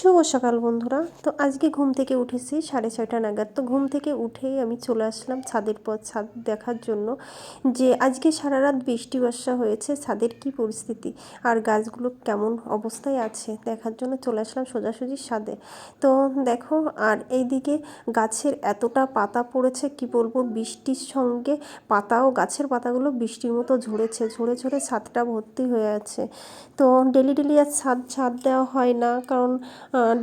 শুভ সকাল বন্ধুরা। তো আজকে ঘুম থেকে উঠেছি সাড়ে ছয়টা নাগাদ। তো ঘুম থেকে উঠেই আমি চলে আসলাম ছাদের পর, ছাদ দেখার জন্য যে আজকে সারা রাত বৃষ্টি বর্ষা হয়েছে, ছাদের কি পরিস্থিতি, আর গাছগুলো কেমন অবস্থায় আছে দেখার জন্য চলে আসলাম সোজাসুজি ছাদে। তো দেখো, আর এইদিকে গাছের এতটা পাতা পড়েছে, কি বলব, বৃষ্টির সঙ্গে পাতাও, গাছের পাতাগুলো বৃষ্টির মতো ঝরেছে, ঝরে ঝরে ছাদটা ভর্তি হয়ে আছে। তো ডেলি ডেলি আর ছাদ ছাদ দেওয়া হয় না, কারণ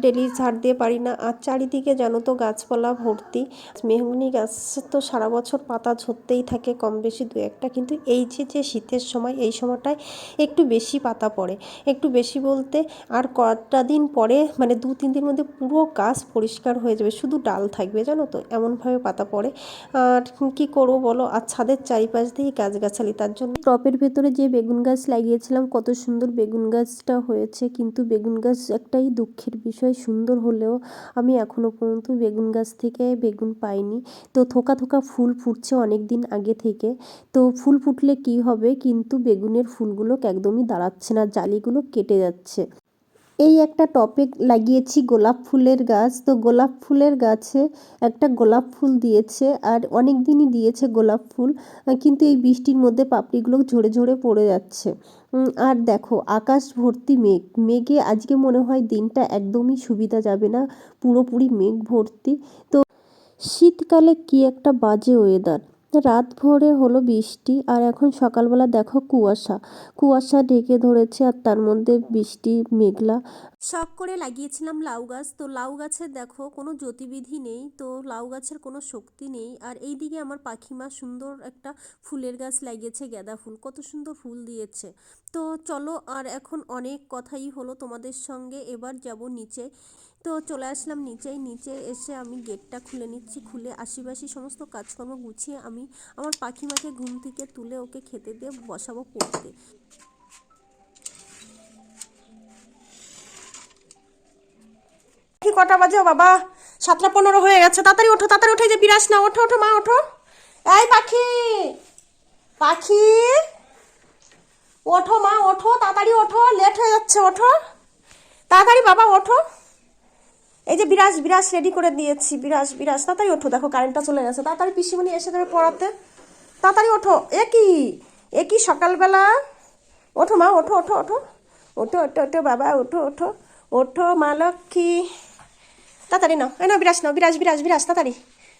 ডেলি ঝাড় দিয়ে পারি না। আর চারিদিকে জানো তো গাছপালা ভর্তি। মেহগনি গাছ তো সারা বছর পাতা ঝরতেই থাকে কম বেশি দু একটা। কিন্তু এই যে যে শীতের সময়, এই সময়টায় একটু বেশি পাতা পড়ে। একটু বেশি বলতে আর কটা দিন পরে মানে দু, তিন দিনের মধ্যে পুরো গাছ পরিষ্কার হয়ে যাবে। শুধু ডাল থাকবে, জানো তো, এমনভাবে পাতা পড়ে। আর কি করব বলো? আর ছাদের চারিপাশ দিয়েই গাছগাছালি, তার জন্য টপের ভেতরে যে বেগুন গাছ লাগিয়েছিলাম, কত সুন্দর বেগুন গাছটা হয়েছে। কিন্তু বেগুন গাছ একটাই দুঃখের বিষয় সুন্দর হলেও আমি এখনও পর্যন্ত বেগুন গাছ থেকে বেগুন পাইনি। তো থোকা থোকা ফুল ফুটছে অনেক দিন আগে থেকে। তো ফুল ফুটলে কি হবে? কিন্তু বেগুনের ফুলগুলো একদমই দাঁড়াচ্ছে না, জালিগুলো কেটে যাচ্ছে। এই একটা টপে লাগিয়েছি গোলাপ ফুলের গাছ। তো গোলাপ ফুলের গাছে একটা গোলাপ ফুল দিয়েছে আর অনেক দিনই দিয়েছে গোলাপ ফুল। কিন্তু এই বৃষ্টির মধ্যে পাপড়িগুলো ঝরে ঝরে পড়ে যাচ্ছে। আর দেখো, আকাশ ভর্তি মেঘ। মেঘে আজকে মনে হয় দিনটা একদমই সুবিধা যাবে না। পুরোপুরি মেঘ ভর্তি। তো শীতকালে কি একটা বাজে ওয়েদার রাত ভোরে হলো বৃষ্টি, আর এখন সকালবেলা দেখো কুয়াশা। কুয়াশা ঢেকে ধরেছে আর তার মধ্যে বৃষ্টি, মেঘলা। শখ করে লাগিয়েছিলাম লাউ গাছ। তো লাউ গাছের দেখো কোনো জ্যোতিবিধি নেই, তো লাউ গাছের কোনো শক্তি নেই। আর এইদিকে আমার পাখিমা সুন্দর একটা ফুলের গাছ লাগিয়েছে, গাঁদা ফুল। কত সুন্দর ফুল দিয়েছে। তো চলো, আর এখন অনেক কথাই হলো তোমাদের সঙ্গে। এবার যাব নিচে। তো চলে আসলাম নিচেই নিচে এসে আমি গেটটা খুলে নিচ্ছি, খুলে আশিবাসি সমস্ত কাজকর্ম গুছিয়ে আমি আমার পাখিমাকে ঘুম থেকে তুলে ওকে খেতে দিয়ে বসাবো পড়তে। কটা বাজে বাবা? সাতটা পনেরো হয়ে গেছে। তাড়াতাড়ি ওঠো, তাড়াতাড়ি উঠে যে বিরাস না, ওঠো ওঠো, মা, ওঠো। এই পাখি! পাখি! ওঠো, মা, ওঠো, তাড়াতাড়ি ওঠো লেট হয়ে যাচ্ছে, ওঠো। তাড়াতাড়ি বাবা, ওঠো। এই যে বিরাজ বিরাজ রেডি করে দিয়েছি। বিরাজ বিরাজ, তাড়াতাড়ি ওঠো, দেখো কারেন্টটা চলে গেছে। তাড়াতাড়ি পিসিমণি এসে দেবে পড়াতে। তাড়াতাড়ি ওঠো। এ কি? এ কি সকালবেলা? ওঠো মা, ওঠো ওঠো ওঠো। ওঠো ওঠো ওঠো, বাবা, ওঠো ওঠো। ওঠো মা লক্ষ্মী। তাড়াতাড়ি নাও। এই নাও, বিরাজ নাও। বিরাজ বিরাজ বিরাজ, তাড়াতাড়ি।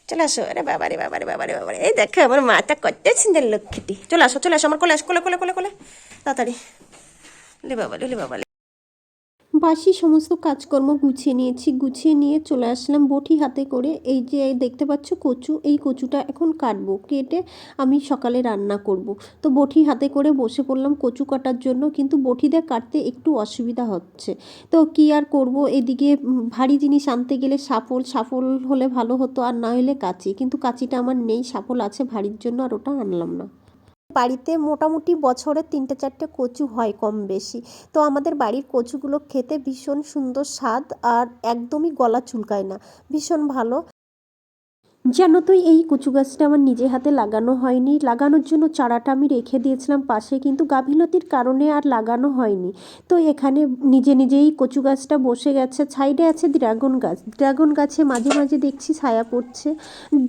চলে আসো। আরে বাবা রে বাবা রে বাবা রে বাবা রে। এই দেখো আমার মাটা কত সুন্দর লক্ষ্মীটি। চলে আসো চলে আসো। আমার কোলে আসো, কোলে কোলে কোলে কোলে। তাড়াতাড়ি। লে বাবা লে বাবা। বাসি সমস্ত কাজকর্ম গুছিয়ে নিয়েছি, গুছিয়ে নিয়ে চলে আসলাম বটি হাতে করে। এই যে দেখতে পাচ্ছ কচু, এই কচুটা এখন কাটবো, কেটে আমি সকালে রান্না করব। তো বটি হাতে করে বসে পড়লাম কচু কাটার জন্য, কিন্তু বটি দিয়ে কাটতে একটু অসুবিধা হচ্ছে। তো কি আর করব? এদিকে ভারী জিনিস আনতে গেলে সাফল সাফল হলে ভালো হতো আর না হলে কাঁচি, কিন্তু কাঁচিটা আমার নেই, সাফল আছে ভারীর জন্য আর ওটা আনলাম না। বাড়িতে মোটামুটি বছরে তিনটে চারটে কচু হয় কম বেশি তো আমাদের বাড়ির কচুগুলো খেতে ভীষণ সুন্দর স্বাদ আর একদমই গলা চুলকায় না। ভীষণ ভালো। জানো তুই এই কচু গাছটা আমার নিজে হাতে লাগানো হয়নি। লাগানোর জন্য চারাটা আমি রেখে দিয়েছিলাম পাশে, কিন্তু গাফিলতির কারণে আর লাগানো হয়নি। তো এখানে নিজে নিজেই কচু গাছটা বসে গেছে। সাইডে আছে ড্রাগন গাছ। ড্রাগন গাছে মাঝে মাঝে দেখছি ছায়া পড়ছে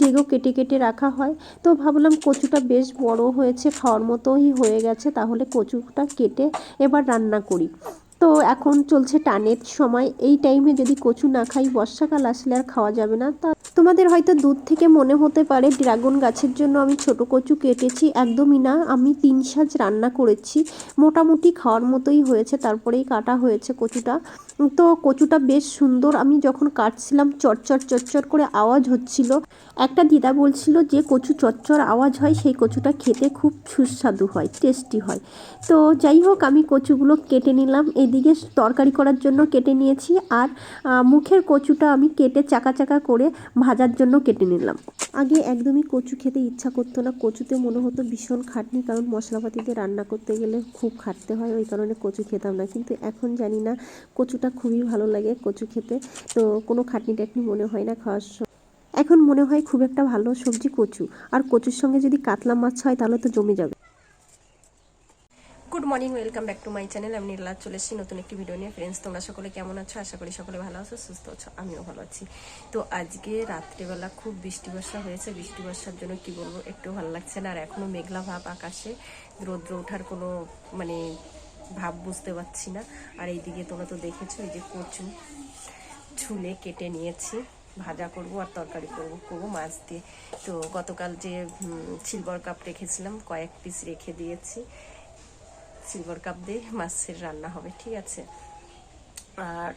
ডেগো কেটে কেটে রাখা হয়। তো ভাবলাম কচুটা বেশ বড় হয়েছে, খাওয়ার মতোই হয়ে গেছে, তাহলে কচুটা কেটে এবার রান্না করি। তো এখন চলছে টানের সময়। এই টাইমে যদি কচু না খাই, বর্ষাকাল আসলে আর খাওয়া যাবে না। তা তোমাদের হয়তো দূর থেকে মনে হতে পারে, ড্রাগন গাছের জন্য আমি ছোট কচু কেটেছি। একদমই না, আমি তিন সাজ রান্না করেছি। মোটামুটি খাওয়ার মতোই হয়েছে, তারপরেই কাটা হয়েছে কচুটা। তো কচুটা বেশ সুন্দর, আমি যখন কাটছিলাম, চটচট চটচট করে আওয়াজ হচ্ছিল। একটা দিদা বলছিল যে, কচু চচ্চর আওয়াজ হয়, সেই কচুটা খেতে খুব সুস্বাদু হয়, টেস্টি হয়। তো যাই হোক, আমি কচুগুলো কেটে নিলাম। এদিকে তরকারি করার জন্য কেটে নিয়েছি আর মুখের কচুটা আমি কেটে চাকা চাকা করে ভাজার জন্য কেটে নিলাম। আগে একদমই কচু খেতে ইচ্ছা করতো না। কচুতে মনে হতো ভীষণ খাটনি, কারণ মশলাপাতিতে রান্না করতে গেলে খুব খাটতে হয়। ওই কারণে কচু খেতাম না। কিন্তু এখন জানি না, কচুটা খুবই ভালো লাগে কচু খেতে। তো কোনো খাটনি টাটনি মনে হয় না খাওয়ার সময় এখন মনে হয় খুব একটা ভালো সবজি কচু। আর কচুর সঙ্গে যদি কাতলা মাছ হয়, তাহলে তো জমে যাবে। Good morning welcome back to my channel আমি নির্লা চলে এসেছি নতুন একটি ভিডিও নিয়ে। ফ্রেন্ডস তোমরা সকলে কেমন আছো? আশা করি সকলে ভালো আছো, সুস্থ আছো, আমিও ভালো আছি। তো আজকে রাত্রেবেলা খুব বৃষ্টি বর্ষা হয়েছে। বৃষ্টি বর্ষার জন্য কি বলব, একটু ভালো লাগছে না। আর এখনও মেঘলা ভাব আকাশে। রৌদ্র ওঠার কোনো মানে ভাব বুঝতে পারছি না। আর এইদিকে তোমরা তো দেখেছ, এই যে কচু ছুলে কেটে নিয়েছি। ভাজা করব আর তরকারি করব করব মাছ দিয়ে। তো গতকাল যে সিলভার কাপ রেখেছিলাম, কয়েক পিস রেখে দিয়েছি। সিলভার কাপ দিয়ে মাছের রান্না হবে, ঠিক আছে? আর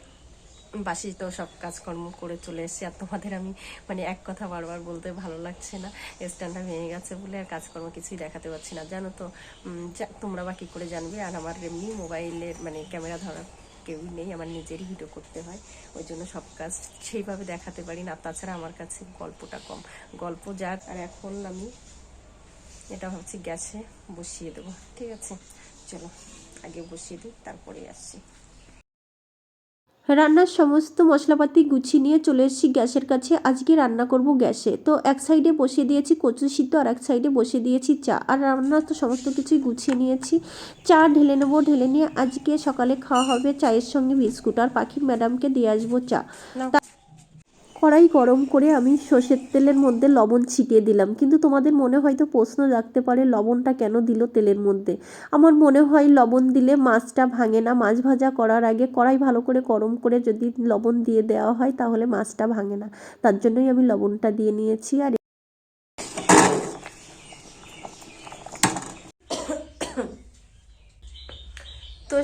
বাসি তো সব কাজকর্ম করে চলে এসেছি, আর তোমাদের আমি মানে এক কথা বারবার বলতে ভালো লাগছে না। স্ট্যান্ডটা ভেঙে গেছে বলে আর কাজকর্ম কিছুই দেখাতে পারছি না। জানো তো তোমরা বা কী করে জানবে? আর আমার এমনি মোবাইলের মানে ক্যামেরা ধরার কেউই নেই, আমার নিজেরই ভিডিও করতে হয়। ওই জন্য সব কাজ সেইভাবে দেখাতে পারি না। তাছাড়া আমার কাছে গল্পটা কম। গল্প যাক, আর এখন আমি এটা ভাবছি গ্যাসে বসিয়ে দেবো, ঠিক আছে? চলো আগে বসিয়ে দিই তারপরে আসছি। রান্নার সমস্ত মশলাপাতি গুছিয়ে নিয়ে চলে এসেছি গ্যাসের কাছে। আজকে রান্না করব গ্যাসে। তো এক সাইডে বসিয়ে দিয়েছি কচু সিদ্ধ আর এক সাইডে বসিয়ে দিয়েছি চা। আর রান্নার তো সমস্ত কিছুই গুছিয়ে নিয়েছি। চা ঢেলে নেব ঢেলে নিয়ে আজকে সকালে খাওয়া হবে চায়ের সঙ্গে বিস্কুট। আর পাখি ম্যাডামকে দিয়ে আসব চা। কড়াই গরম করে আমি সর্ষের তেলের মধ্যে লবণ ছিটিয়ে দিলাম। কিন্তু তোমাদের মনে হয়তো প্রশ্ন রাখতে পারে, লবণটা কেন দিল তেলের মধ্যে? আমার মনে হয় লবণ দিলে মাছটা ভাঙে না। মাছ ভাজা করার আগে কড়াই ভালো করে গরম করে যদি লবণ দিয়ে দেওয়া হয়, তাহলে মাছটা ভাঙে না। তার জন্যই আমি লবণটা দিয়ে নিয়েছি। আর তো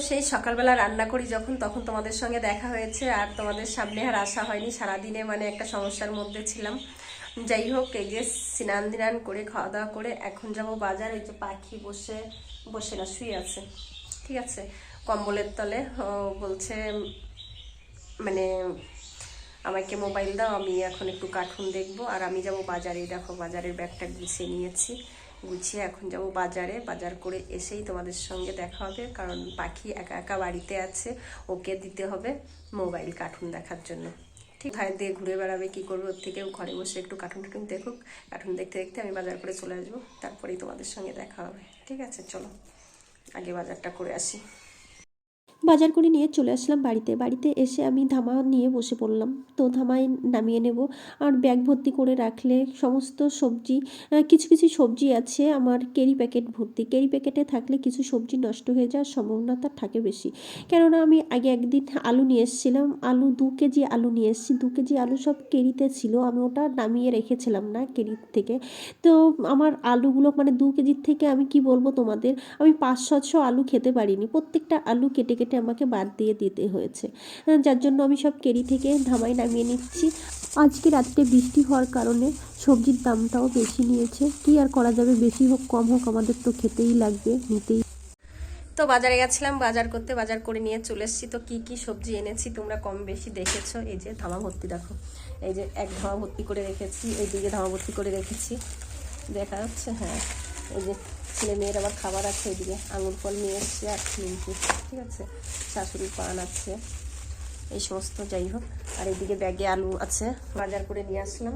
সেই সকালবেলা রান্না করি যখন, তখন তোমাদের সঙ্গে দেখা হয়েছে আর তোমাদের সামনে আর আসা হয়নি। সারাদিনে মানে একটা সমস্যার মধ্যে ছিলাম। যাই হোক, এই যে স্নান দিনান করে, খাওয়া দাওয়া করে এখন যাব বাজার। ওই যে পাখি বসে বসে না, শুয়ে আছে। ঠিক আছে? কম্বলের তলে বলছে মানে আমাকে মোবাইল দাও, আমি এখন একটু কার্টুন দেখব। আর আমি যাব বাজারে। দেখো, বাজারের ব্যাগটা গুছিয়ে নিয়েছি। গুছিয়ে এখন যাব বাজারে। বাজার করে এসেই তোমাদের সঙ্গে দেখা হবে, কারণ পাখি একা একা বাড়িতে আছে, ওকে দিতে হবে মোবাইল কার্টুন দেখার জন্য। ঠিক ভাই দিয়ে ঘুরে বেড়াবে, কী করবে? ওর থেকে ঘরে বসে একটু কার্টুন টাটুন দেখুক। কার্টুন দেখতে দেখতে আমি বাজার করে চলে আসব, তারপরেই তোমাদের সঙ্গে দেখা হবে। ঠিক আছে, চলো, আগে বাজারটা করে আসি। বাজার করে নিয়ে চলে আসলাম বাড়িতে। বাড়িতে এসে আমি ধামা নিয়ে বসে পড়লাম। তো ধামায় নামিয়ে নেব। আর ব্যাগ ভর্তি করে রাখলে সমস্ত সবজি কিছু কিছু সবজি আছে আমার কেরি প্যাকেট ভর্তি। কেরি প্যাকেটে থাকলে কিছু সবজি নষ্ট হয়ে যাওয়ার সম্ভাবনাটা থাকে বেশি। কেননা আমি আগে একদিন আলু নিয়ে এসেছিলাম। আলু দু কেজি আলু নিয়ে এসেছি। দু কেজি আলু সব কেরিতে ছিল। আমি ওটা নামিয়ে রেখেছিলাম না কেরি থেকে। তো আমার আলুগুলো মানে দু কেজির থেকে আমি কি বলব তোমাদের? আমি পাঁচ সাতশো আলু খেতে পারিনি। প্রত্যেকটা আলু কেটে কেটে আমাকে বাদ দিয়ে দিতে হয়েছে। যার জন্য আমি সব কেরি থেকে ধামাই নামিয়ে নিচ্ছি। আজকে রাত্রে বৃষ্টি হওয়ার কারণে সবজির দামটাও বেশি নিয়েছে। কি আর করা যাবে? বেশি হোক, কম হোক, আমাদের তো খেতেই লাগবে, নিতেই। তো বাজারে গেছিলাম, বাজার করতে বাজার করে নিয়ে চলে এসেছি। তো কি কি সবজি এনেছি তোমরা কম বেশি দেখেছ? এই যে ধামা ভর্তি দেখো। এই যে এক ধামা ভর্তি করে রেখেছি, এই দিকে ধামা ভর্তি করে রেখেছি। দেখা যাচ্ছে হ্যাঁ। এই যে ছেলে মেয়ের আবার খাবার আছে এদিকে আঙুর ফল নিয়ে এসছে আর নিমকি, ঠিক আছে? শাশুড়ির পান আছে, এই সমস্ত যাই হোক। আর এদিকে ব্যাগে আলু আছে, বাজার করে নিয়ে আসলাম।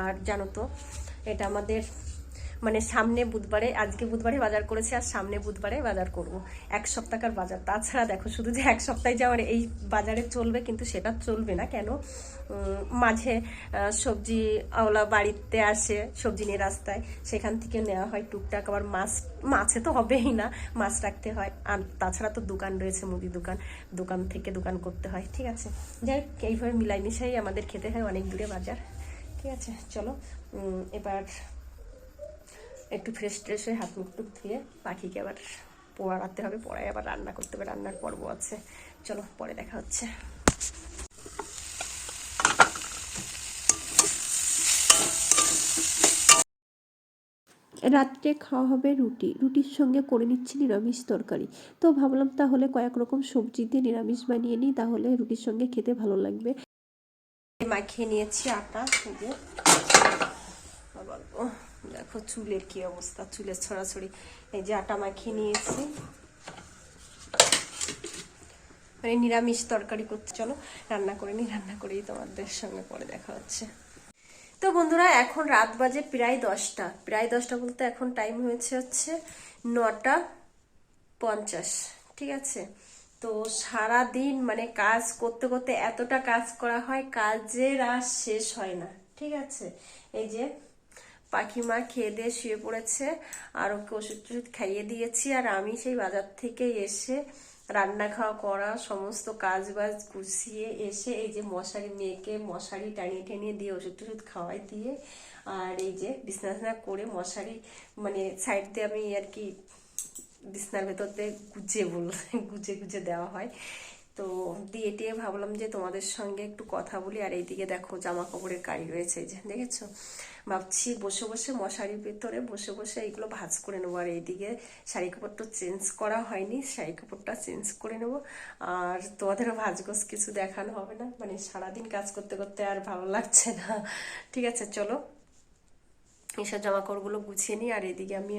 আর জানো তো, এটা আমাদের মানে সামনে বুধবারে আজকে বুধবারে বাজার করেছি আর সামনে বুধবারে বাজার করব। এক সপ্তাহকার বাজার। তাছাড়া দেখো শুধু যে এক সপ্তাহে যে আমার এই বাজারে চলবে কিন্তু সেটা চলবে না। কেন? মাঝে সবজি আওলা বাড়িতে আসে সবজি নিয়ে রাস্তায় সেখান থেকে নেওয়া হয় টুকটাক। আবার মাছ মাছে তো হবেই না মাছ রাখতে হয়। আর তাছাড়া তো দোকান রয়েছে মুদি দোকান। দোকান থেকে দোকান করতে হয় ঠিক আছে? যাই হোক, এইভাবে মিলাই মিশাই আমাদের খেতে হয় অনেক দূরে বাজার। ঠিক আছে? চলো এবার একটু ফ্রেশ ট্রেশ হয়ে হাত মুখ টুক ধুয়ে পাখিকে আবার পড়াতে হবে পড়ায় আবার রান্না করতে হবে। রান্নার পর্ব আছে। চলো পরে দেখা হচ্ছে। রাত্রে খাওয়া হবে রুটি। রুটির সঙ্গে করে নিচ্ছি নিরামিষ তরকারি। তো ভাবলাম তাহলে কয়েক রকম সবজি দিয়ে নিরামিষ বানিয়ে নিই তাহলে রুটির সঙ্গে খেতে ভালো লাগবে। মাখিয়ে নিয়েছি আটা দেখো চুলের কি অবস্থা, চুলের ছড়াছড়ি। এই যে আটা মাখিয়ে নিয়েছি। মানে নিরামিষ তরকারি করতে চলো, রান্না করে নি, রান্না করেই তোমাদের সঙ্গে পরে দেখা হচ্ছে। তো বন্ধুরা, এখন রাত বাজে প্রায় দশটা। প্রায় দশটা বলতে এখন টাইম হয়েছে হচ্ছে নটা পঞ্চাশ, ঠিক আছে? তো সারা দিন মানে কাজ করতে করতে এতটা কাজ করা হয়, কাজের আর শেষ হয় না, ঠিক আছে? এই যে পাখিমা খেয়ে দিয়ে শুয়ে পড়েছে আর ওকে ওষুধ টষুধ খাইয়ে দিয়েছি। আর আমি সেই বাজার থেকে এসে রান্না খাওয়া করা সমস্ত কাজ বাজ গুছিয়ে এসে এই যে মশারি, মেয়েকে মশারি টানিয়ে টানিয়ে দিয়ে ওষুধ টষুধ খাওয়াই দিয়ে আর এই যে বিছনা করে মশারি মানে সাইড দিয়ে আমি আর কি বিছনার ভেতর দিয়ে গুজে বল গুজে গুজে দেওয়া হয়। তো দিয়ে টিয়ে ভাবলাম যে তোমাদের সঙ্গে একটু কথা বলি, আর এইদিকে দেখো জামা কাপড়ের কাড়ি রয়েছে যে, দেখেছ? ভাবছি বসে বসে মশারির ভেতরে বসে বসে এইগুলো ভাজ করে নেব, আর এইদিকে শাড়ি কাপড়টা চেঞ্জ করা হয়নি, শাড়ি কাপড়টা চেঞ্জ করে নেব। আর তোমাদেরও ভাজগোজ কিছু দেখানো হবে না মানে সারাদিন কাজ করতে করতে আর ভালো লাগছে না। ঠিক আছে, চলো। এইসব জামা কাপড়গুলো গুছিয়ে নিই, আর এদিকে আমি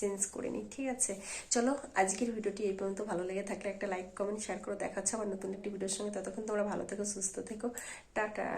চেঞ্জ করে নিই ঠিক আছে? চলো, আজকের ভিডিওটি এই পর্যন্ত। ভালো লেগে থাকলে একটা লাইক, কমেন্ট শেয়ার করে দেখাচ্ছে আমার নতুন একটি ভিডিওর সঙ্গে। ততক্ষণ তোমরা ভালো থেকো, সুস্থ থেকো। টাটা।